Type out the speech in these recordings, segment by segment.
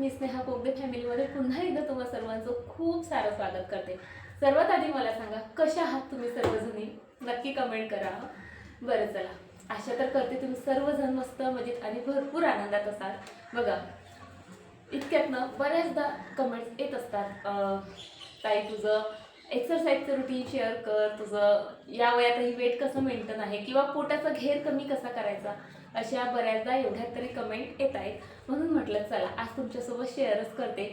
मी स्नेहा कोगदे फॅमिलीमध्ये पुन्हा एकदा तुम्हा सर्वांचं खूप सारं स्वागत करते. सर्वात आधी मला सांगा कशा आहात तुम्ही सर्वजणी? नक्की कमेंट करा. बरं चला. आशा तर करते तुम्ही सर्वजण मस्त मजेत आणि भरपूर आनंदात असाल. बघा इतक्यातनं बऱ्याचदा कमेंट्स येत असतात. ताई तुझं एक्सरसाइजचं रुटीन शेअर कर तुझं या वयातही वेट कसं मेंटेन आहे किंवा पोटाचा घेर कमी कसा करायचा अशा बऱ्याचदा एवढ्यात तरी कमेंट येत आहेत. म्हणून म्हटलं चला आज तुमच्यासोबत शेअरच करते.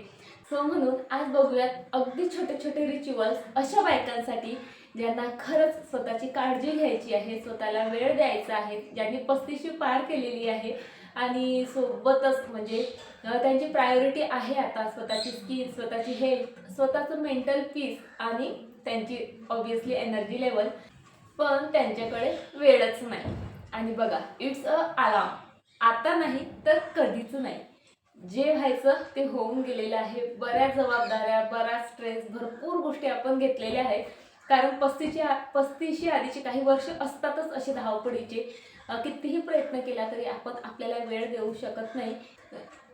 सो म्हणून आज बघूयात अगदी छोटे छोटे रिच्युअल्स अशा बायकांसाठी ज्यांना खरंच स्वतःची काळजी घ्यायची आहे स्वतःला वेळ द्यायचा आहे ज्यांनी पस्तीशी पार केलेली आहे. आणि सोबतच म्हणजे त्यांची प्रायोरिटी आहे आता स्वतःची स्किन स्वतःची हेल्थ स्वतःचं मेंटल पीस आणि त्यांची ऑब्विसली एनर्जी लेवल पण त्यांच्याकडे वेळच नाही. आणि बघा इट्स अ आराम आता नाही तर कधीच नाही. जे व्हायचं ते होऊन गेलेलं आहे. बऱ्याच जबाबदाऱ्या बराच स्ट्रेस भरपूर गोष्टी आपण घेतलेल्या आहेत. कारण पस्तीच्या पस्तीसशी आधीचे काही वर्ष असतातच असे धावपडीचे कितीही प्रयत्न केला तरी आपण आपल्याला वेळ देऊ शकत नाही.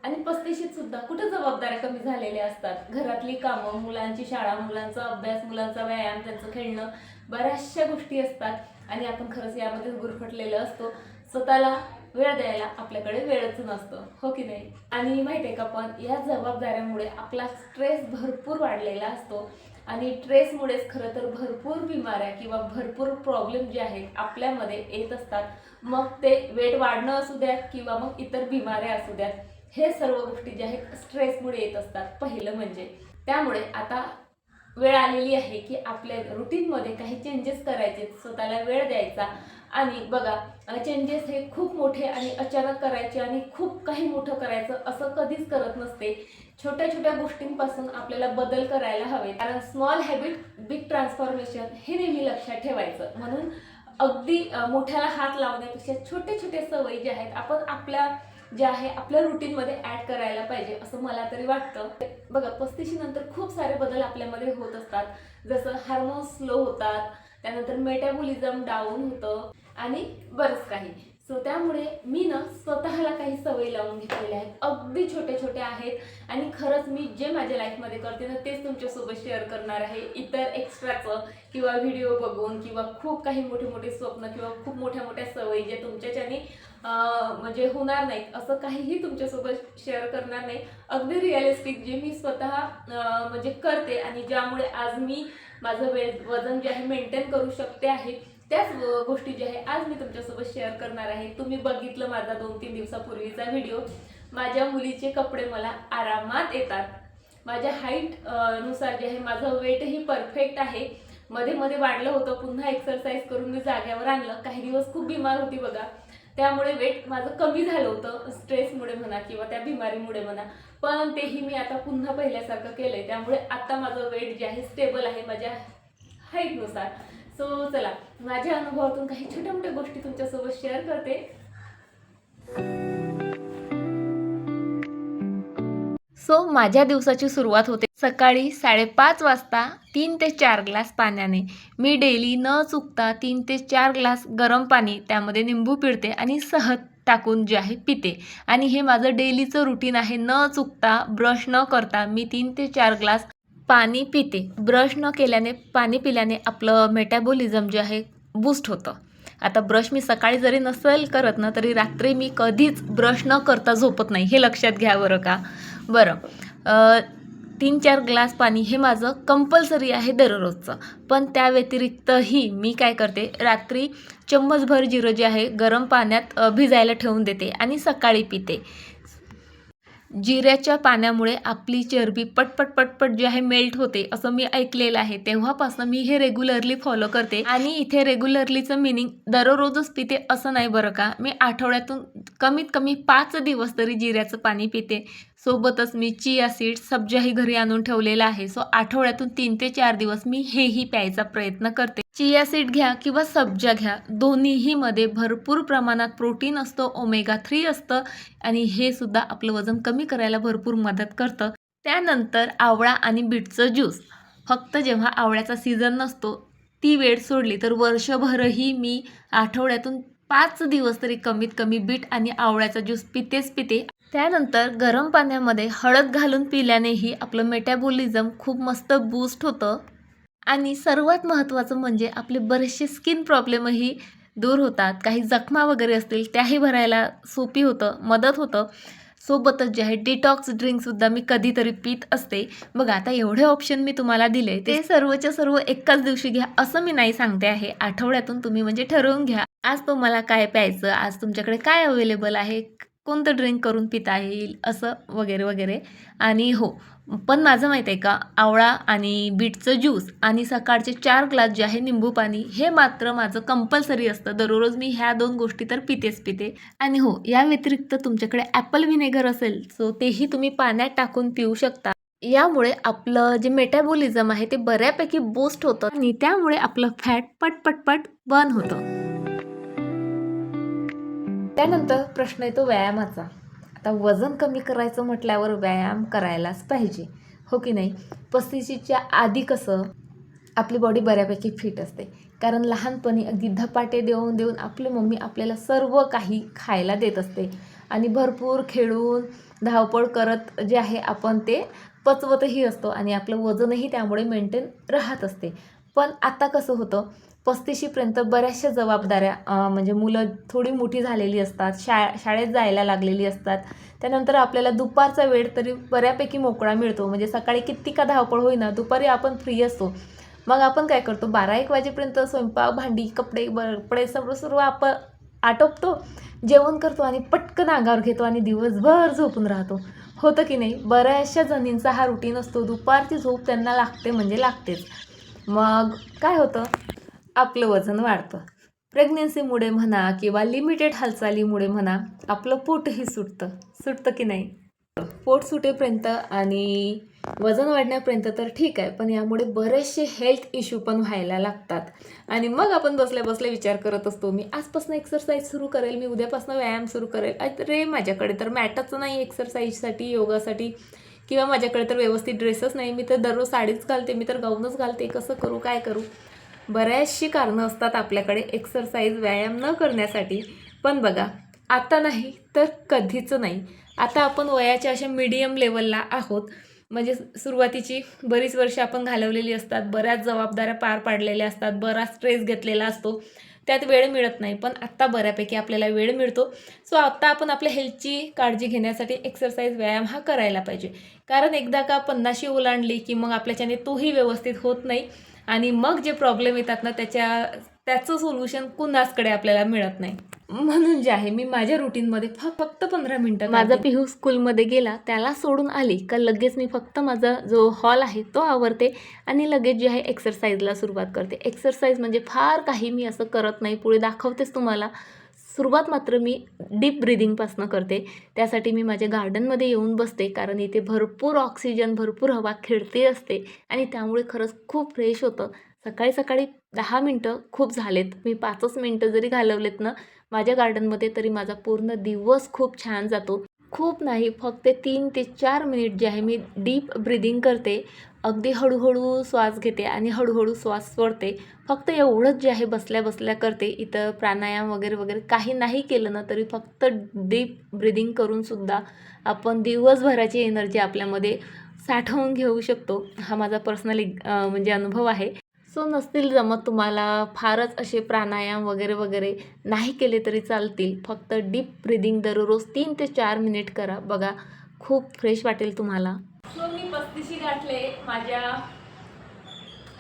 आणि पस्तीशीत सुद्धा कुठे जबाबदाऱ्या कमी झालेल्या असतात? घरातली कामं मुलांची शाळा मुलांचा अभ्यास मुलांचा व्यायाम त्यांचं खेळणं बऱ्याचशा गोष्टी असतात. आणि आपण खरंच यामध्ये गुरफटलेलं असतो. स्वतःला वेळ द्यायला आपल्याकडे वेळच नसतो. हो की नाही? आणि माहिती आहे का पण या जबाबदाऱ्यामुळे आपला स्ट्रेस भरपूर वाढलेला असतो. आणि स्ट्रेसमुळेच खरं तर भरपूर बिमाऱ्या किंवा भरपूर प्रॉब्लेम जे आहेत आपल्यामध्ये येत असतात. मग ते वेट वाढणं असू द्यात किंवा मग इतर बिमाऱ्या असू द्यात हे सर्व गोष्टी ज्या आहेत स्ट्रेसमुळे येत असतात पहिलं म्हणजे. त्यामुळे आता वेळ आलेली आहे की आपल्या रुटीनमध्ये काही चेंजेस करायचे स्वतःला वेळ द्यायचा. आणि बघा चेंजेस हे खूप मोठे आणि अचानक करायचे आणि खूप काही मोठं करायचं असं कधीच करत नसते. छोट्या छोट्या गोष्टींपासून आपल्याला बदल करायला हवे कारण स्मॉल हॅबिट बिग ट्रान्सफॉर्मेशन हे नेहमी लक्षात ठेवायचं. म्हणून अगदी मोठ्याला हात लावण्यापेक्षा छोटे छोटे सवयी ज्या आहेत आपण आपल्या जे आहे आपल्या रुटीनमध्ये ॲड करायला पाहिजे असं मला तरी वाटतं. बघा पस्तीशी नंतर खूप सारे बदल आपल्यामध्ये होत असतात. जसं हार्मोन्स स्लो होतात त्यानंतर मेटाबॉलिझम डाऊन होतं आणि बरंच काही. सो त्यामुळे मी ना स्वतःला काही सवयी लावून घेतलेल्या आहेत. अगदी छोटे छोटे आहेत. आणि खरंच मी जे माझ्या लाईफमध्ये करते ना तेच तुमच्यासोबत शेअर करणार आहे. इतर एक्स्ट्राचं किंवा व्हिडिओ बघून किंवा खूप काही मोठे मोठे स्वप्न किंवा खूप मोठ्या मोठ्या सवयी जे तुमच्याच्याने म्हणजे होणार नाहीत असं काहीही तुमच्यासोबत शेअर करणार नाही. अगदी रिअलिस्टिक जे मी स्वतः म्हणजे करते आणि ज्यामुळे आज मी माझं वे वजन जे आहे मेंटेन करू शकते आहे त्याच गोष्टी ज्या आहे आज मी तुमच्यासोबत शेअर करणार आहे. तुम्ही बघितलं माझा दोन तीन दिवसापूर्वीचा व्हिडिओ माझ्या मुलीचे कपडे मला आरामात येतात. माझ्या हाईटनुसार जे आहे माझं वेटही परफेक्ट आहे. मध्ये मध्ये वाढलं होतं पुन्हा एक्सरसाइज करून मी जाग्यावर आणलं. काही दिवस खूप बिमार होती बघा. त्यामुळे वेट माझं कमी झालं होतं स्ट्रेसमुळे म्हणा किंवा त्या बिमारीमुळे म्हणा. पण तेही मी आता पुन्हा पहिल्यासारखं केलंय. त्यामुळे आता माझं वेट जे आहे स्टेबल आहे. माझ्या हाईटनुसार सो चला माझ्या अनुभवातून काही छोट्या मोठ्या गोष्टी तुमच्यासोबत शेअर करते. सो माझ्या दिवसाची सुरुवात होते सकाळी साडेपाच वाजता तीन ते चार ग्लास पाण्याने. मी डेली न चुकता तीन ते चार ग्लास गरम पाणी त्यामध्ये निंबू पिळते आणि सहज टाकून जे आहे पिते. आणि हे माझं डेलीचं रुटीन आहे न चुकता ब्रश न करता मी तीन ते चार ग्लास पाणी पिते. ब्रश न केल्याने पाणी पिल्याने आपलं मेटॅबॉलिझम जे आहे बूस्ट होतं. आता ब्रश मी सकाळी जरी नसेल करत ना तरी रात्री मी कधीच ब्रश न करता झोपत नाही हे लक्षात घ्या बरं का. बरं. तीन चार ग्लास पाणी हे माझं कंपल्सरी आहे दररोजचं. पण त्या व्यतिरिक्तही मी काय करते रात्री चम्मचभर जिरं जे आहे गरम पाण्यात भिजायला ठेवून देते आणि सकाळी पिते. जिऱ्याच्या पाण्यामुळे आपली चरबी पटपट पटपट जी आहे मेल्ट होते असं मी ऐकलेलं आहे. तेव्हापासून मी हे रेग्युलरली फॉलो करते. आणि इथे रेग्युलरलीचं मिनिंग दररोजच पिते असं नाही बरं का. मी आठवड्यातून कमीत कमी पाच दिवस तरी जिऱ्याचं पाणी पिते. सोबतच मी चिया सीड सब्जाही घरी आणून ठेवलेला आहे. सो आठवड्यातून तीन ते चार दिवस मी हेही प्यायचा प्रयत्न करते. चिया सीड घ्या किंवा सब्जा घ्या दोन्हीही मध्ये भरपूर प्रमाणात प्रोटीन असतं ओमेगा थ्री असतं आणि हे सुद्धा आपलं वजन कमी करायला भरपूर मदत करतं. त्यानंतर आवळा आणि बीटचं ज्यूस. फक्त जेव्हा आवळ्याचा सीझन नसतो ती वेळ सोडली तर वर्षभरही मी आठवड्यातून पाच दिवस तरी कमीत कमी बीट आणि आवळ्याचा ज्यूस पितेच पिते. त्यानंतर गरम पाण्यामध्ये हळद घालून पिल्यानेही आपलं मेटॅबॉलिझम खूप मस्त बूस्ट होतं. आणि सर्वात महत्त्वाचं म्हणजे आपले बरेचसे स्किन प्रॉब्लेमही दूर होतात. काही जखमा वगैरे असतील त्याही भरायला सोपी होतं मदत होतं. सोबतच जे आहे डिटॉक्स ड्रिंकसुद्धा मी कधीतरी पित असते. बघा आता एवढे ऑप्शन मी तुम्हाला दिले ते सर्वच्या सर्व एकाच दिवशी घ्या असं मी नाही सांगते आहे. आठवड्यातून तुम्ही म्हणजे ठरवून घ्या. आज तुम्हाला काय प्यायचं आज तुमच्याकडे काय अवेलेबल आहे कोणतं ड्रिंक करून पिता येईल असं वगैरे वगैरे. आणि हो पण माझं माहीत आहे का आवळा आणि बीटचं ज्यूस आणि सकाळचे चार ग्लास जे आहे निंबू पाणी हे मात्र माझं कंपल्सरी असतं. दररोज मी ह्या दोन गोष्टी तर पितेच पिते. आणि हो या व्यतिरिक्त तुमच्याकडे ॲपल व्हिनेगर असेल सो तेही तुम्ही पाण्यात टाकून पिऊ शकता. यामुळे आपलं जे मेटॅबोलिझम आहे ते बऱ्यापैकी बूस्ट होतं आणि त्यामुळे आपलं फॅट पटपटपट बर्न होतं. त्यानंतर प्रश्न येतो व्यायामाचा. आता वजन कमी करायचं म्हटल्यावर व्यायाम करायलाच पाहिजे हो की नाही? पस्तीसच्या आधी कसं आपली बॉडी बऱ्यापैकी फिट असते. कारण लहानपणी अगदी धपाटे देऊन देऊन आपली मम्मी आपल्याला सर्व काही खायला देत असते. आणि भरपूर खेळून धावपळ करत जे आहे आपण ते पचवतही असतो आणि आपलं वजनही त्यामुळे मेंटेन राहत असते. पण आता कसं होतं पस्तीशीपर्यंत बऱ्याचशा जबाबदाऱ्या म्हणजे मुलं थोडी मोठी झालेली असतात शा शाळेत जायला लागलेली असतात. त्यानंतर आपल्याला दुपारचा वेळ तरी बऱ्यापैकी मोकळा मिळतो. म्हणजे सकाळी किती का धावपळ होईना दुपारी आपण फ्री असतो. मग आपण काय करतो? बारा एक वाजेपर्यंत स्वयंपाक भांडी कपडे बपडे सर्व सर्व आपण आटोपतो जेवण करतो आणि पटकन अंगावर घेतो आणि दिवसभर झोपून राहतो. होतं की नाही? बऱ्याचशा जणींचा हा रुटीन असतो. दुपारची झोप त्यांना लागते म्हणजे लागतेच. मग काय होतं? आपलं वजन वाढतं. प्रेग्नेन्सीमुळे म्हणा किंवा लिमिटेड हालचालीमुळे म्हणा आपलं पोटही सुटतं. सुटतं की नाही? पोट सुटेपर्यंत आणि वजन वाढण्यापर्यंत तर ठीक आहे पण यामुळे बरेचसे हेल्थ इश्यू पण व्हायला लागतात. आणि मग आपण बसल्या बसल्या विचार करत असतो मी आजपासून एक्सरसाइज सुरू करेल मी उद्यापासून व्यायाम सुरू करेल. अरे माझ्याकडे तर मॅटच नाही एक्सरसाइजसाठी योगासाठी. किंवा माझ्याकडे तर व्यवस्थित ड्रेसच नाही मी तर दररोज साडीच घालते मी तर गाऊनच घालते कसं करू काय करू? बऱ्याचशी कारणं असतात आपल्याकडे. एक्सरसाइज व्यायाम न करण्यासाठी. पण बघा आता नाही तर कधीच नाही. आता आपण वयाच्या अशा मीडियम लेवलला आहोत. म्हणजे सुरुवातीची बरीच वर्ष आपण घालवलेली असतात. बऱ्याच जबाबदाऱ्या पार पाडलेल्या असतात. बराच स्ट्रेस घेतलेला असतो. त्यात वेळ मिळत नाही. पण आत्ता बऱ्यापैकी आपल्याला वेळ मिळतो. सो आत्ता आपण आपल्या हेल्थची काळजी घेण्यासाठी एक्सरसाइज व्यायाम हा करायला पाहिजे. कारण एकदा का पन्नाशी ओलांडली की मग आपल्याच्याने तोही व्यवस्थित होत नाही. आणि मग जे प्रॉब्लेम येतात ना त्याच्या त्याचं सोल्युशन कुणाचकडे आपल्याला मिळत नाही. म्हणून जे आहे मी माझ्या रुटीनमध्ये फक्त पंधरा मिनटं माझा पिहू स्कूलमध्ये गेला त्याला सोडून आली का लगेच मी फक्त माझा जो हॉल आहे तो आवरते आणि लगेच जे आहे एक्सरसाइजला सुरुवात करते. एक्सरसाइज म्हणजे फार काही मी असं करत नाही पुढे दाखवतेच तुम्हाला. सुरुवात मात्र मी डीप ब्रिदिंगपासनं करते. त्यासाठी मी माझ्या गार्डनमध्ये येऊन बसते कारण इथे भरपूर ऑक्सिजन भरपूर हवा खेळते असते आणि त्यामुळे खरंच खूप फ्रेश होतं. सकाळी सकाळी दहा मिनटं खूप झालेत. मी पाचच मिनटं जरी घालवलेत ना माझ्या गार्डनमध्ये तरी माझा पूर्ण दिवस खूप छान जातो. खूप नाही फक्त तीन ते चार मिनिट जे आहे मी डीप ब्रिदिंग करते. अगदी हळूहळू श्वास घेते आणि हळूहळू श्वास सोडते. फक्त एवढंच जे आहे बसल्या बसल्या करते. इथं प्राणायाम वगैरे वगैरे काही नाही केलं ना तरी फक्त डीप ब्रिदिंग करूनसुद्धा आपण दिवसभराची एनर्जी आपल्यामध्ये साठवून घेऊ शकतो. हा माझा पर्सनली म्हणजे अनुभव आहे. सो नसतील जमत तुम्हाला फारच असे प्राणायाम वगैरे वगैरे नाही केले तरी चालतील. फक्त डीप ब्रिदिंग दररोज तीन ते चार मिनिट करा. बघा खूप फ्रेश वाटेल तुम्हाला. सो मी पस्तीशी गाठले. माझ्या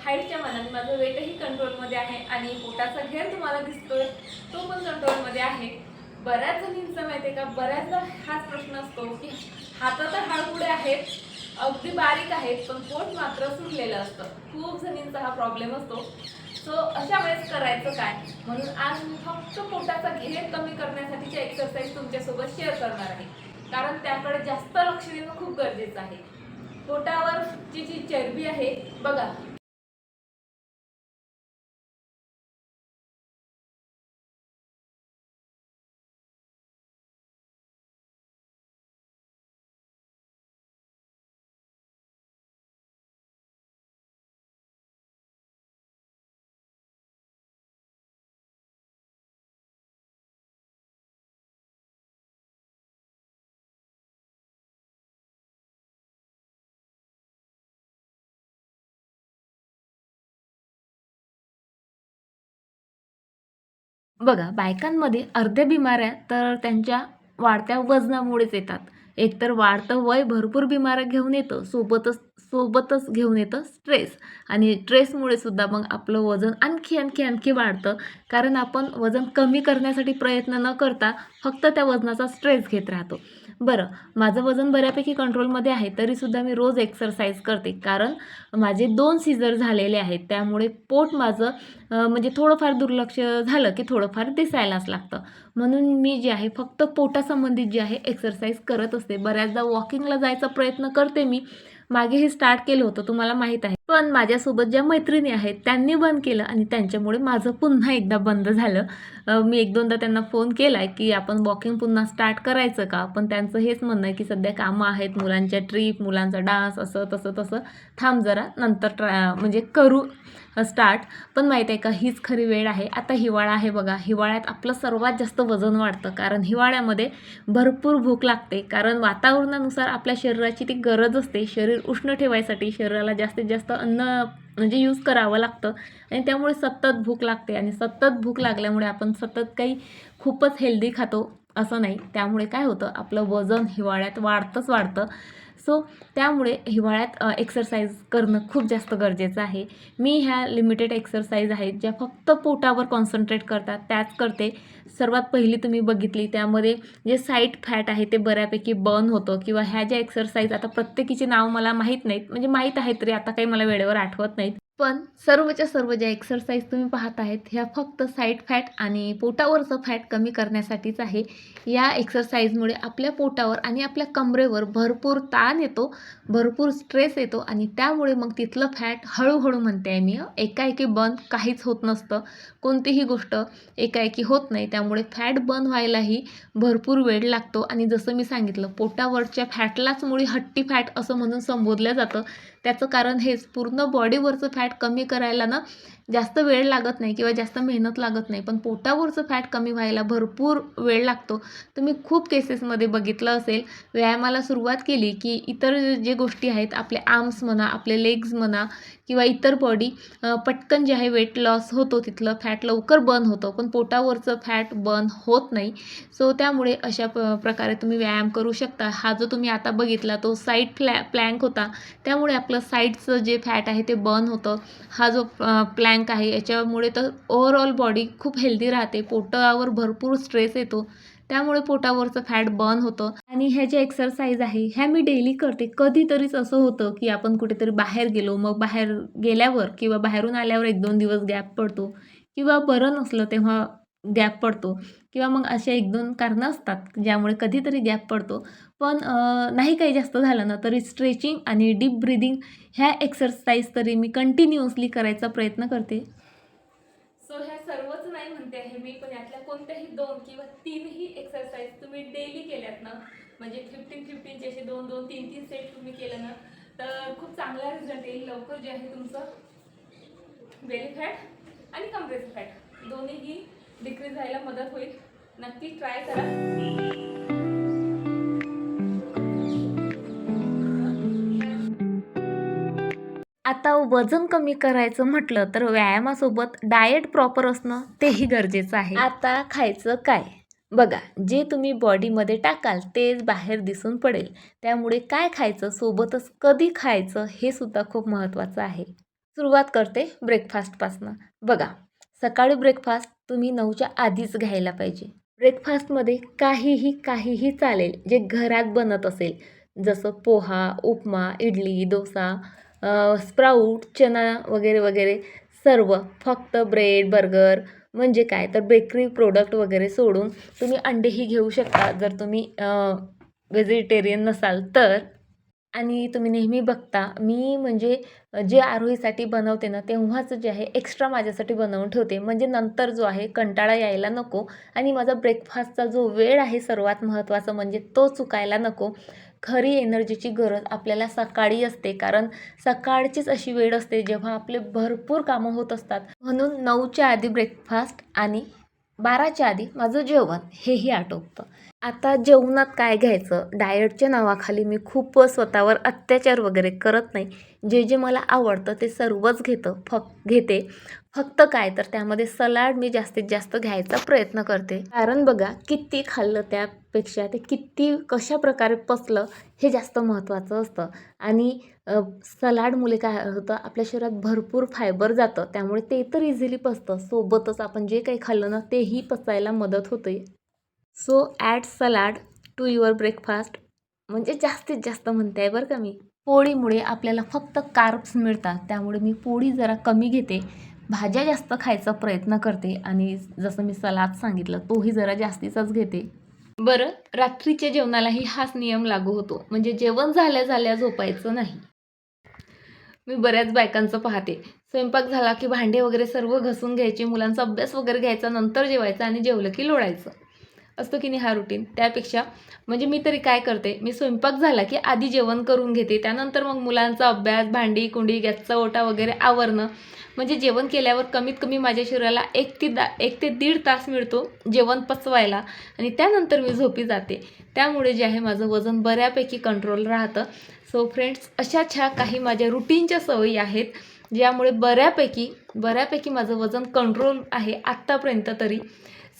हाईटच्या मनात माझं वेटही कंट्रोलमध्ये आहे आणि पोटाचा घेर तुम्हाला दिसतोय तो पण कंट्रोलमध्ये आहे. बऱ्याच जणींचं माहिती आहे का बऱ्याचदा हाच प्रश्न असतो की हातात तर हाडपुडे आहेत अगदी बारीक आहेत पण पोट मात्र सुटलेलं असतं. खूप जणींचा हा प्रॉब्लेम असतो. सो अशा वेळेस करायचं काय? म्हणून आज मी फक्त पोटाचा घेर कमी करण्यासाठीच्या एक्सरसाइज तुमच्यासोबत शेअर करणार आहे. कारण त्याकडे जास्त लक्ष देणं खूप गरजेचं आहे. पोटावरची जी चरबी आहे बघा बघा बायकांमध्ये अर्ध्या बिमाऱ्या तर त्यांच्या वाढत्या वजनामुळेच येतात. एकतर वाढतं वय भरपूर बिमाऱ्या घेऊन येतं सोबतच सोबतच घेऊन येतं स्ट्रेस आणि स्ट्रेसमुळे सुद्धा मग आपलं वजन आणखी आणखी आणखी वाढतं. कारण आपण वजन कमी करण्यासाठी प्रयत्न न करता फक्त त्या वजनाचा स्ट्रेस घेत राहतो. बरं माझं वजन बऱ्यापैकी कंट्रोलमध्ये आहे तरीसुद्धा मी रोज एक्सरसाइज करते. कारण माझे दोन सीझर झालेले आहेत. त्यामुळे पोट माझं म्हणजे थोडंफार दुर्लक्ष झालं की थोडंफार दिसायलाच लागतं. म्हणून मी जे आहे फक्त पोटासंबंधित जे आहे एक्सरसाइज करत असते. बऱ्याचदा वॉकिंगला जायचा प्रयत्न करते मी मागे हे स्टार्ट केलं होतं तुम्हाला माहीत आहे. पण माझ्यासोबत ज्या मैत्रिणी आहेत त्यांनी बंद केलं आणि त्यांच्यामुळे माझं पुन्हा एकदा बंद झालं. मी एक दोनदा त्यांना फोन केला आहे की आपण वॉकिंग पुन्हा स्टार्ट करायचं का? पण त्यांचं हेच म्हणणं आहे की सध्या कामं आहेत मुलांच्या ट्रीप मुलांचा डान्स असं तसं तसं. थांब जरा नंतर ट्रा म्हणजे करू. स्टार्ट पण माहीत आहे का हीच खरी वेळ आहे. आता हिवाळा आहे बघा. हिवाळ्यात आपलं सर्वात जास्त वजन वाढतं. कारण हिवाळ्यामध्ये भरपूर भूक लागते. कारण वातावरणानुसार आपल्या शरीराची ती गरज असते. शरीर उष्ण ठेवायसाठी शरीराला जास्तीत जास्त अन्न म्हणजे यूज करावं लागतं. आणि त्यामुळे सतत भूक लागते. आणि सतत भूक लागल्यामुळे आपण सतत काही खूपच हेल्दी खातो असं नाही. त्यामुळे काय होतं? आपलं वजन हिवाळ्यात वाढतंच वाढतं. सो त्यामुळे हिवाळ्यात एक्सरसाइज करणं खूप जास्त गरजेचं आहे. मी ह्या लिमिटेड एक्सरसाइज आहेत ज्या फक्त पोटावर कॉन्सन्ट्रेट करतात त्याच करते. सर्वात पहिली तुम्ही बघितली त्यामध्ये जे साईट फॅट आहे ते बऱ्यापैकी बर्न होतं किंवा ह्या ज्या एक्सरसाइज आता प्रत्येकीचे नाव मला माहीत नाहीत. म्हणजे माहीत आहेत तरी आता काही मला वेळेवर आठवत नाहीत. पण सर्वच्या सर्व ज्या एक्सरसाइज तुम्ही पाहत आहेत ह्या फक्त साईड फॅट आणि पोटावरचं फॅट कमी करण्यासाठीच आहे. या एक्सरसाइजमुळे आपल्या पोटावर आणि आपल्या कमरेवर भरपूर ताण येतो भरपूर स्ट्रेस येतो आणि त्यामुळे मग तिथलं फॅट हळूहळू म्हणते आहे मी एकाएकी बंद काहीच होत नसतं. कोणतीही गोष्ट एकाएकी होत नाही. त्यामुळे फॅट बंद व्हायलाही भरपूर वेळ लागतो. आणि जसं मी सांगितलं पोटावरच्या फॅटलाच मुळी हट्टी फॅट असं म्हणून संबोधलं जातं. त्याचं कारण हेच पूर्ण बॉडीवरचं फॅट कमी करायला ना जास्त वेळ लागत नाही किंवा जास्त मेहनत लागत नाही पण पोटावरचं फॅट कमी व्हायला भरपूर वेळ लागतो. तुम्ही खूप केसेसमध्ये बघितलं असेल व्यायामाला सुरुवात केली की इतर जे गोष्टी आहेत आपले आर्म्स म्हणा आपले लेग्स म्हणा किंवा इतर बॉडी पटकन जे आहे वेट लॉस होतो तिथलं फॅट लवकर बर्न होतं पण पोटावरचं फॅट बर्न होत नाही. सो त्यामुळे अशा प प्रकारे तुम्ही व्यायाम करू शकता. हा जो तुम्ही आता बघितला तो साईड फ्लॅ प्लँक होता त्यामुळे आपलं साईडचं जे फॅट आहे ते बर्न होतं. हा जो प्लॅ टँक आहे. याच्यामुळे तर ओव्हरऑल बॉडी खूप हेल्दी राहते. पोटावर भरपूर स्ट्रेस येतो. त्यामुळे पोटावरचं फॅट बर्न होतं. आणि ह्या ज्या एक्सरसाइज आहे ह्या मी डेली करते. कधीतरीच असं होतं की आपण कुठेतरी बाहेर गेलो मग बाहेर गेल्यावर किंवा बाहेरून आल्यावर एक दोन दिवस गॅप पडतो किंवा बरं नसलं तेव्हा गॅप पडतो किंवा मग असे एक दोन कारणं असतात ज्यामुळे कधीतरी गॅप पडतो. पण नाही काही जास्त झालं ना तरी स्ट्रेचिंग आणि डीप ब्रिदिंग ह्या एक्सरसाइज तरी मी कंटिन्युअसली करायचा प्रयत्न करते. सो ह्या सर्वच नाही म्हणते आहे मी पण यातल्या कोणत्याही दोन किंवा तीनही एक्सरसाइज तुम्ही डेली केल्यात ना म्हणजे फिफ्टीन फिफ्टीनचे असे दोन दोन तीन तीन सेट तुम्ही केलं ना तर खूप चांगला रिझल्ट येईल लवकर जे आहे तुमचं. बेली फॅट आणि कमरेचं फॅट दोन्हीही डिक्रीज व्हायला मदत होईल. नक्की ट्राय करा. आता वजन कमी करायचं म्हटलं तर व्यायामासोबत डाएट प्रॉपर असणं तेही गरजेचं आहे. आता खायचं काय? बघा जे तुम्ही बॉडीमध्ये टाकाल तेच बाहेर दिसून पडेल. त्यामुळे काय खायचं सोबतच कधी खायचं हे सुद्धा खूप महत्त्वाचं आहे. सुरुवात करते ब्रेकफास्टपासनं बघा सकाळी ब्रेकफास्ट तुम्ही नऊच्या आधीच घ्यायला पाहिजे. ब्रेकफास्टमध्ये काहीही काहीही चालेल जे घरात बनत असेल. जसं पोहा उपमा इडली डोसा स्प्राऊट चना वगैरे वगैरे सर्व फक्त ब्रेड बर्गर म्हणजे काय? तर बेकरी प्रोडक्ट वगैरे सोडून तुम्ही अंडेही घेऊ शकता. जर तुम्ही व्हेजिटेरियन नसाल तर. आणि तुम्ही नेहमी बघता मी म्हणजे जे आरोहीसाठी बनवते ना तेव्हाच जे आहे एक्स्ट्रा माझ्यासाठी बनवून ठेवते. म्हणजे नंतर जो आहे कंटाळा यायला नको. आणि माझा ब्रेकफास्टचा जो वेळ आहे सर्वात महत्त्वाचं म्हणजे तो चुकायला नको. खरी एनर्जीची गरज आपल्याला सकाळी असते. कारण सकाळचीच अशी वेळ असते जेव्हा आपले भरपूर कामं होत असतात. म्हणून नऊच्या आधी ब्रेकफास्ट आणि बाराच्या आधी माझं जेवण हेही आटोपतं आता जेवणात काय घ्यायचं? डाएटच्या नावाखाली मी खूप स्वतःवर अत्याचार वगैरे करत नाही. जे जे मला आवडतं ते सर्वच घेतं फक्त घेते. फक्त काय तर त्यामध्ये सलाड मी जास्तीत जास्त घ्यायचा प्रयत्न करते. कारण बघा किती खाल्लं त्यापेक्षा ते किती कशा प्रकारे पचलं हे जास्त महत्त्वाचं असतं. आणि सलाडमुळे काय होतं आपल्या शरीरात भरपूर फायबर जातं. त्यामुळे ते तर इझिली पचतं. सोबतच आपण जे काही खाल्लं ना तेही पचायला मदत होते. So add salad to your breakfast म्हणजे जास्तीत जास्त म्हणते आहे बरं का मी. पोळीमुळे आपल्याला फक्त कार्ब्स मिळतात. त्यामुळे मी पोळी जरा कमी घेते. भाज्या जास्त खायचा प्रयत्न करते. आणि जसं मी सलाद सांगितलं तोही जरा जास्तीचाच घेते. बरं रात्रीच्या जेवणालाही हाच नियम लागू होतो. म्हणजे जेवण झाल्या झाल्या झोपायचं नाही. मी बऱ्याच बायकांचं पाहते. स्वयंपाक झाला की भांडे वगैरे सर्व घसून घ्यायचे. मुलांचा अभ्यास वगैरे घ्यायचा. नंतर जेवायचं आणि जेवलं की लोळायचं. असतो की नाही हा रुटीन त्यापेक्षा म्हणजे मी तरी काय करते मी स्वयंपाक झाला की आधी जेवण करून घेते त्यानंतर मग मुलांचा अभ्यास भांडी कुंडी गॅसचा ओटा वगैरे आवरणं. म्हणजे जेवण केल्यावर कमीत कमी माझ्या शरीराला एक ते दा एक ते दीड तास मिळतो जेवण पचवायला आणि त्यानंतर मी झोपी जाते. त्यामुळे जे आहे माझं वजन बऱ्यापैकी कंट्रोल राहतं. सो फ्रेंड्स अशा छा काही माझ्या रुटीनच्या सवयी आहेत ज्यामुळे बऱ्यापैकी बऱ्यापैकी माझं वजन कंट्रोल आहे आत्तापर्यंत तरी.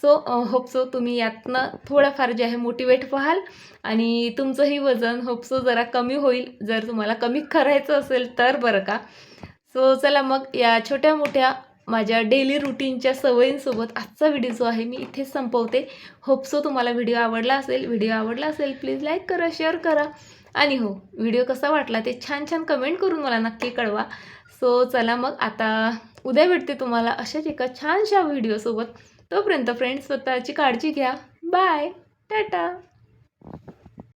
सो होपसो तुम्ही यातनं थोडंफार जे आहे मोटिवेट व्हाल आणि तुमचंही वजन होपसो जरा कमी होईल. जर तुम्हाला कमी करायचं असेल तर बरं का. सो चला मग या छोट्या मोठ्या माझ्या डेली रुटीनच्या सवयींसोबत आजचा व्हिडिओ जो आहे मी इथेच संपवते. होपसो तुम्हाला व्हिडिओ आवडला असेल. व्हिडिओ आवडला असेल प्लीज लाईक करा शेअर करा. आणि हो व्हिडिओ कसा वाटला ते छान छान कमेंट करून मला नक्की कळवा. सो चला मग आता उद्या भेटते तुम्हाला अशाच एका छानशा व्हिडिओसोबत तोपर्यंत फ्रेंड्स स्वतःची काळजी घ्या. बाय टाटा